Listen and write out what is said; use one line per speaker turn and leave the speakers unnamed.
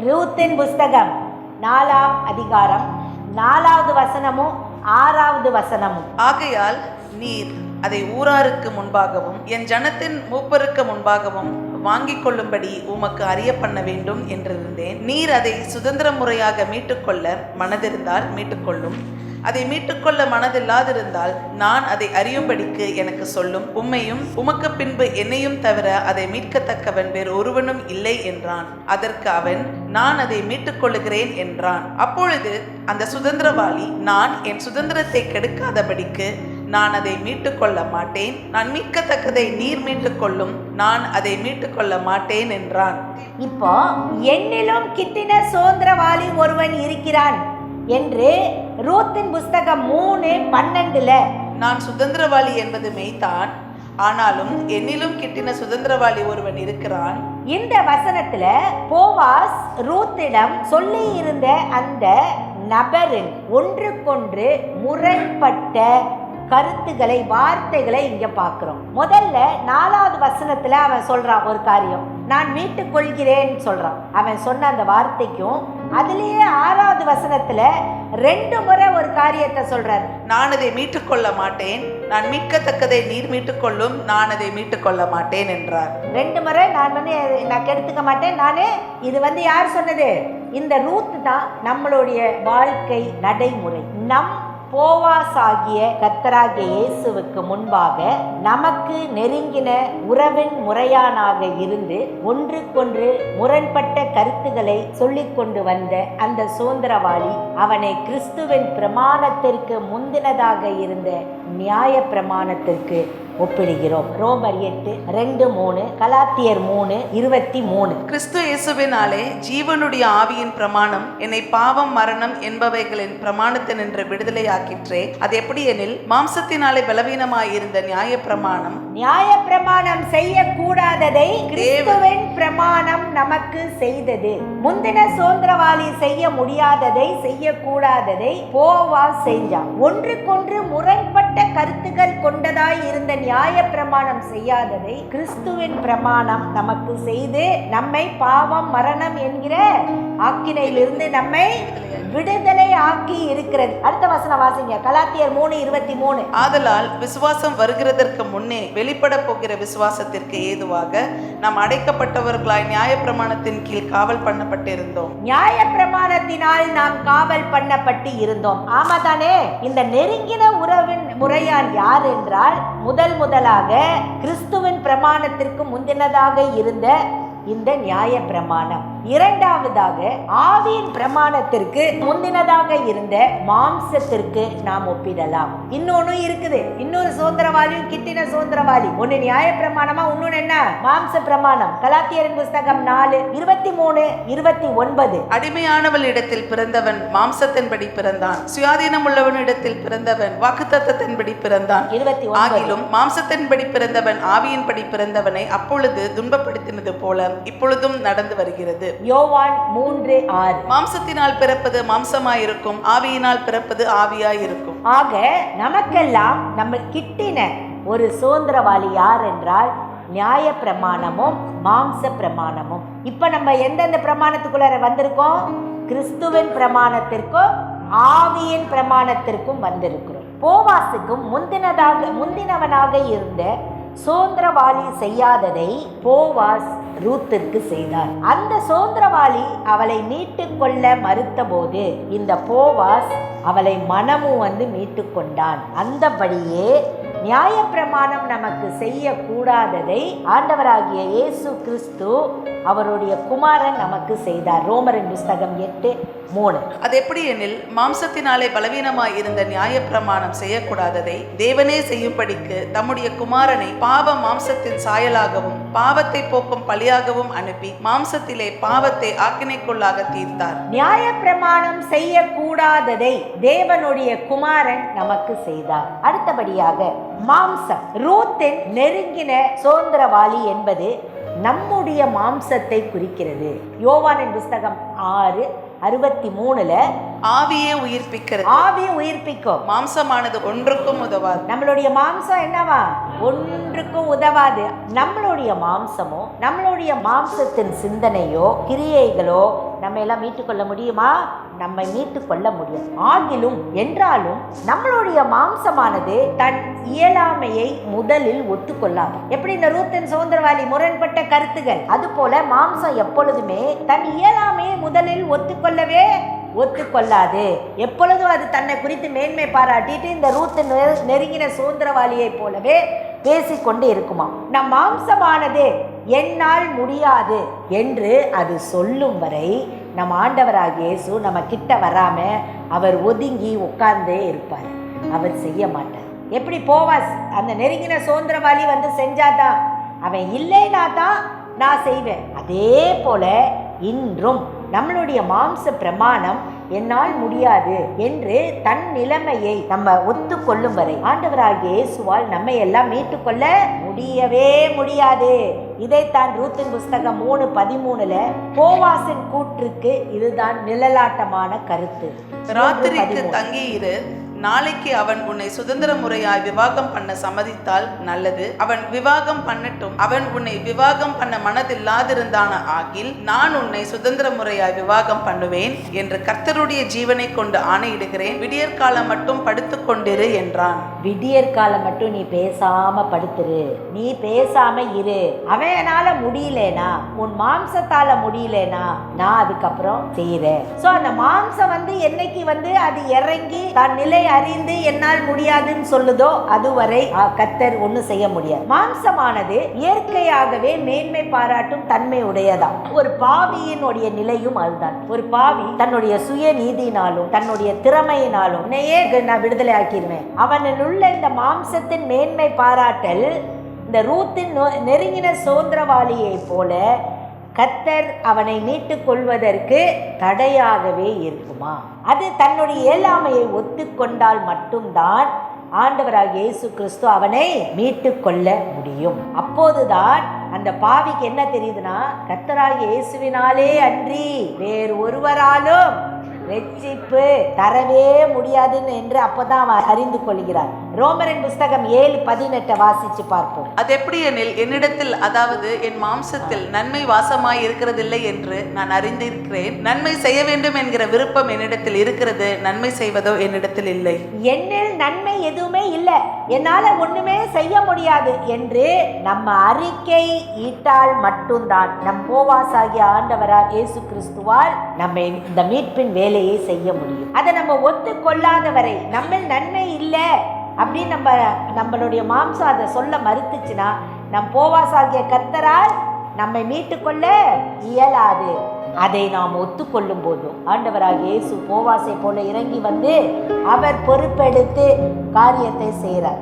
ரூத்தின் புஸ்தகம் நாலாம் அதிகாரம் நாலாவது வசனமும் ஆறாவது வசனமும்
ஆகையால் நீர் அதை ஊராருக்கு முன்பாகவும் என் ஜனத்தின் மூப்பருக்கு முன்பாகவும் வாங்கிக் கொள்ளும்படி உமக்கு அறிய பண்ண வேண்டும் என்றிருந்தேன். நீர் அதை சுதந்திர முறையாக மீட்டுக்கொள்ள மனதிருந்தால் மீட்டுக்கொள்ளும். அதை மீட்டுக்கொள்ள மனதில்லாதிருந்தால் நான் அதை அறியும்படிக்கு எனக்கு சொல்லும். உம்மையும் உமக்கு பின்பு என்னையும் தவிர அதை மீட்கத்தக்கவன் வேறு ஒருவனும் இல்லை என்றான். அதற்கு அவன் நான் அதை மீட்டுக்கொள்ளுகிறேன் என்றான். அப்பொழுது அந்த சுதந்திரவாளி நான் என் சுதந்திரத்தை கெடுக்காதபடிக்கு நான் அதை மீட்டுக்கொள்ள மாட்டேன். நான் மீட்கத்தக்கதை நீர் மீட்டுக்கொள்ளும். நான் அதை மீட்டுக்கொள்ள மாட்டேன் என்றான்.
இப்போ என்னிலும் கிட்டின சுதந்திரவாளி ஒருவன் இருக்கிறான் என்று ரூத்தின் புஸ்தகம் மூணு பன்னெண்டுல.
நான் சுதந்திரவாளி என்பது மெய்தான். ஆனாலும் என்னிலும் கிட்டின சுதந்திரவாளி ஒருவன் இருக்கிறான்.
இந்த வசனத்துல போவாஸ் ரூத்திடம் சொல்லி இருந்த அந்த நபரின் ஒன்றுக்கொன்று முரண்பட்ட கருத்துக்களை வார்த்தைகளை இங்க பார்க்கிறோம். முதல்ல நாலாவது வசனத்துல அவன் சொல்றான் ஒரு காரியம். நான் மீட்டுக் கொள்கிறேன் சொல்றான். அவன் சொன்ன அந்த வார்த்தைக்கும் அதுலயே ஆறாவது வசனத்துல ரெண்டு முறை ஒரு காரியத்தை சொல்றாரு.
நான் அதை மீட்டுக்கொள்ள மாட்டேன். நான் மீட்கத்தக்கதை நீர் மீட்டுக்கொள்ளும். நான் அதை மீட்டுக்கொள்ள மாட்டேன் என்றார்.
ரெண்டு முறை நான் வந்து நான் கெடுத்துக்க மாட்டேன். நானே இது வந்து யார் சொன்னது? இந்த ரூத் தான் நம்மளுடைய வாழ்க்கை நடைமுறை. நம் போவாசாகிய ஆகிய கத்தராகிய இயேசுவுக்கு முன்பாக நமக்கு நெருங்கின உறவின் முறையானாக இருந்து ஒன்றுக்கொன்று முரண்பட்ட கருத்துக்களை சொல்லிக் கொண்டு வந்த அந்த சுதந்திரவாளி அவனை கிறிஸ்துவின் பிரமாணத்திற்கு முந்தினதாக இருந்த நியாய பிரமாணத்திற்கு ஒப்பிடுகிறோம். ரோமர் எட்டு ரெண்டு மூணு கலாத்தியர் மூணு இருபத்தி மூணு.
கிறிஸ்து இயேசுவினாலே ஜீவனுடைய ஆவியின் பிரமாணம் என்னை பாவம் மரணம் என்பவைகளின் பிரமாணத்தினின்று விடுதலையாக்கிற்றே. அது எப்படி எனில் மாம்சத்தினாலே பலவீனமாயிருந்த நியாய பிரமாணம்
நியாய பிரமாணம் செய்யக்கூடாததை கிறிஸ்துவின் பிரமாணம் நமக்கு செய்தது. முந்தின சுதந்திரவாளி செய்ய முடியாததை செய்யக்கூடாததை போவா செஞ்சான். ஒன்றுக்கொன்று முரண்பட்ட கருத்துக்கள் கொண்டதாய் இருந்த நியாய பிரமாணம் செய்யாததை கிறிஸ்துவின் பிரமாணம் நமக்கு செய்து நம்மை பாவம் மரணம் என்கிற ஆக்கினையிலிருந்து நம்மை விடுதலை ஆக்கி இருக்கிறது. அடுத்த வசனம் வாசிங்க. கலாத்தியர் மூணு இருபத்தி மூணு.
ஆதலால் விசுவாசம் வருகிறதற்கு முன்னே வெளிப்பட போகிற விசுவாசத்திற்கு ஏதுவாக நாம் அடைக்கப்பட்டவர்களாய் நியாயப்பிரமாணத்தின் கீழ் காவல் பண்ணப்பட்டிருந்தோம்.
நியாய பிரமாணத்தினால் நாம் காவல் பண்ணப்பட்டு இருந்தோம். ஆமா தானே இந்த நெருங்கின உறவின் முறையான் யார் என்றால் முதல் முதலாக கிறிஸ்துவின் பிரமாணத்திற்கு முந்தினதாக இருந்த இந்த நியாய பிரமாணம் இரண்டாவதாக ஆவியின் பிரமாணத்திற்கு முந்தினதாக இருந்த மாம்சத்திற்கு நாம் ஒப்பிடலாம். இன்னொன்னு இருக்குது. இன்னொரு சுதந்திரவாளியும் கிட்டின சுதந்திரவாளி ஒன்னு நியாய பிரமாணமா இன்னொன்னு என்ன? மாம்ச பிரமாணம். கலாத்தியரின் புஸ்தகம் நாலு இருபத்தி மூணு இருபத்தி ஒன்பது.
அடிமையானவள் இடத்தில் பிறந்தவன் மாம்சத்தின்படி பிறந்தான். சுயாதீனம் உள்ளவனிடத்தில் பிறந்தவன் வாக்குத்தத்தத்தின்படி பிறந்தான்.
இருபத்தி
ஆகிலும் மாம்சத்தின்படி பிறந்தவன் ஆவியின்படி பிறந்தவனை அப்பொழுது துன்பப்படுத்தினது போல இப்பொழுதும் நடந்து வருகிறது.
யோவான் மூன்று ஆறு.
மாம்சத்தினால் பிறப்பது மாம்சமாயிருக்கும் ஆவியினால் பிறப்பது ஆவியாயிருக்கும்.
ஆக நமக்கெல்லாம் நம்ம கிட்டின ஒரு சுதந்திரவாளி யார் என்றால் நியாய பிரமாணமும் மாம்ச பிரமாணமும். இப்ப நம்ம எந்தெந்த பிரமாணத்துக்குள்ளார வந்திருக்கோம்? கிறிஸ்துவின் பிரமாணத்திற்கும் ஆவியின் பிரமாணத்திற்கும் வந்திருக்கிறோம். போவாசுக்கும் முந்தினதாக முந்தினவனாக இருந்த சோந்திரவாளி செய்யாததை போவாஸ் ரூத்திற்கு செய்தார். அந்த சோந்திரவாளி அவளை மீட்டு கொள்ள மறுத்தபோது இந்த போவாஸ் அவளை மனமும் வந்து மீட்டு கொண்டான். அந்தபடியே நியாயப்பிரமாணம் நமக்கு செய்யக்கூடாததை ஆண்டவராகிய இயேசு கிறிஸ்து அவருடைய குமாரன் நமக்கு செய்தார். ரோமரின் புஸ்தகம் எட்டு மூணு.
அது எப்படி எனில் மாம்சத்தினாலே பலவீனமாய் இருந்த நியாயப்பிரமாணம் செய்யக்கூடாததை தேவனே செய்யும்படிக்கு தம்முடைய குமாரனை பாவ மாம்சத்தின் சாயலாகவும் பாவத்தை போக்கும் பலியாகவும் அனுப்பி மாம்சத்திலே பாவத்தை ஆக்கினைக்குள்ளாக தீர்த்தார்.
நியாய பிரமாணம் செய்யக்கூடாததை தேவனுடைய குமாரன் நமக்கு செய்தார். அடுத்தபடியாக மாம்சம். ரூத்தின் நெருங்கின சுதந்திரவாளி என்பது நம்முடைய மாம்சத்தை குறிக்கிறது. யோவானின் புஸ்தகம் ஆறு அறுபத்தி மூணுல
ஆவியே உயிர்ப்பிக்கிறது.
ஆவியை உயிர்ப்பிக்கும்.
மாம்சமானது ஒன்றுக்கும் உதவாது.
நம்மளுடைய மாம்சம் என்னவா? ஒன்றுக்கும் உதவாது. நம்மளுடைய மாம்சமோ நம்மளுடைய மாம்சத்தின் சிந்தனையோ கிரியைகளோ நம்ம எல்லாம் மீட்டுக்கொள்ள முடியுமா? நம்மை மீட்டுக் கொள்ள முடியும் ஆகிலும் என்றாலும் நம்மளுடைய மாம்சமானது தன் இயலாமையை முதலில் ஒத்துக்கொள்ளாது. எப்படி இந்த ரூத்தன் சுதந்திரவாளி முரண்பட்ட கருத்துகள்? அதுபோல மாம்சம் எப்பொழுதுமே தன் இயலாமையை முதலில் ஒத்துக்கொள்ளவே ஒத்துக்கொள்ளாது. எப்பொழுதும் அது தன்னை குறித்து மேன்மை பாராட்டிட்டு இந்த ரூத்து நெ- நெருங்கின சுதந்திரவாளியைப் போலவே பேசிக்கொண்டு இருக்குமா நம் மாம்சமானது என்னால் முடியாது என்று அது சொல்லும் வரை நம் ஆண்டவராக இயேசு நம்ம கிட்ட வராம அவர் ஒதுங்கி உட்கார்ந்தே இருப்பார். அவர் செய்ய மாட்டார். எப்படி போவாஸ்? அந்த நெருங்கின சுதந்திரவாளி வந்து செஞ்சாதான் அவன் இல்லைனா தான் நான் செய்வேன். அதே போல இன்றும் நம்மளுடைய மாம்ச பிரமாணம் என்னால் முடியாது என்று தன் நிலைமையை நம்ம ஒத்துக்கொள்ளும் வரை ஆண்டவராகிய இயேசுவால் நம்மை எல்லாம் மீட்டுக்கொள்ள முடியவே முடியாது. இதைத்தான் ரூத்தின் புஸ்தகம் மூணு பதிமூணுல போவாசின் கூற்றுக்கு இதுதான் நிழலாட்டமான கருத்து.
ராத்திரிக்கு
பதிமூணு.
நாளைக்கு அவன் உன்னை சுதந்திர முறையாய் விவாகம் பண்ண சம்மதித்தால் நல்லது. அவன் விவாகம் பண்ணட்டும். அவன் உன்னை விவாகம் பண்ண மனதில்லாதிருந்தான ஆகில் நான் உன்னை சுதந்திர முறையாய் விவாகம் பண்ணுவேன் என்று கர்த்தருடைய ஜீவனை கொண்டு ஆணையிடுகிறேன். விடியற்காலம் மட்டும் படுத்துக் கொண்டிரு என்றான்.
விடியற் காலம் மட்டும் நீ பேசாம படுத்துரு. நீ பேசாம இரு. அவனால முடியலனா? உன் மாம்சத்தால முடியலனா? நான் அதுக்கப்புறம் செய்யறேன் சோ அந்த மாம்சம் வந்து என்னைக்கு வந்து அது இறங்கி தன் நிலையை அறிந்து என்னால் முடியாதுன்னு சொல்லுதோ அதுவரை ஆ, ஒன்றும் செய்ய முடியாது. மாம்சமானது இயற்கையாகவே மேன்மை பாராட்டும் தன்மை உடையதாம். ஒரு பாவியினுடைய நிலையும் அதுதான். ஒரு பாவி தன்னுடைய சுய நீதினாலும் தன்னுடைய திறமையினாலும் உன்னையே க- நான் விடுதலை ஆக்கிடுவேன் அவனில் உள்ள இந்த மாம்சத்தின் மேன்மை பாராட்டல் இந்த ரூத்தின் நொ- நெருங்கின சுதந்திரவாளியை போல கர்த்தர் அவனை மீட்டுக் கொள்வதற்கு தடையாகவே இருக்குமா? அது தன்னுடைய இயலாமையை ஒத்துக்கொண்டால் மட்டும்தான் ஆண்டவராக இயேசு கிறிஸ்து அவனை மீட்டு கொள்ள முடியும். அப்போதுதான் அந்த பாவிக்கு என்ன தெரியுதுன்னா கத்தராக இயேசுவினாலே அன்றி வேறு ஒருவராலும் ரட்சிப்பு தரவே முடியாதுன்னு என்று அப்போதான் அவன் அறிந்து கொள்கிறார் ரோமரின் புஸ்தகம் ஏழு பதினெட்டை வாசிச்சு பார்ப்போம்.
அது எப்படி எனில் என்னிடத்தில் அதாவது என் மாம்சத்தில் நன்மை வாசமாய் இருக்கிறதில்லை என்று நான் அறிந்திருக்கிறேன். நன்மை செய்ய வேண்டும் என்கிற விருப்பம் என்னிடத்தில் இருக்கிறது நன்மை செய்வதோ என்னிடத்தில் இல்லை.
என்னில் நன்மை எதுவுமே இல்லை என்னால ஒண்ணுமே செய்ய முடியாது என்று நம்ம அறிக்கை ஈட்டால் மட்டும்தான் நம் போவாசாகிய ஆண்டவராக இயேசு கிறிஸ்துவால் நம்ம இந்த மீட்பின் வேலையை செய்ய முடியும். அதை நம்ம ஒத்துக்கொள்ளாத வரை நம்ம நன்மை இல்லை அப்படின்னு நம்ம நம்மளுடைய மாம்சம் அதை சொல்ல மறுத்துச்சுன்னா நம் போவாசாகிய கத்தரால் நம்மை மீட்டுக்கொள்ள இயலாது. அதை நாம் ஒத்துக்கொள்ளும் போதும் ஆண்டவராக இயேசு போவாசை போல இறங்கி வந்து அவர் பொறுப்பெடுத்து காரியத்தை செய்கிறார்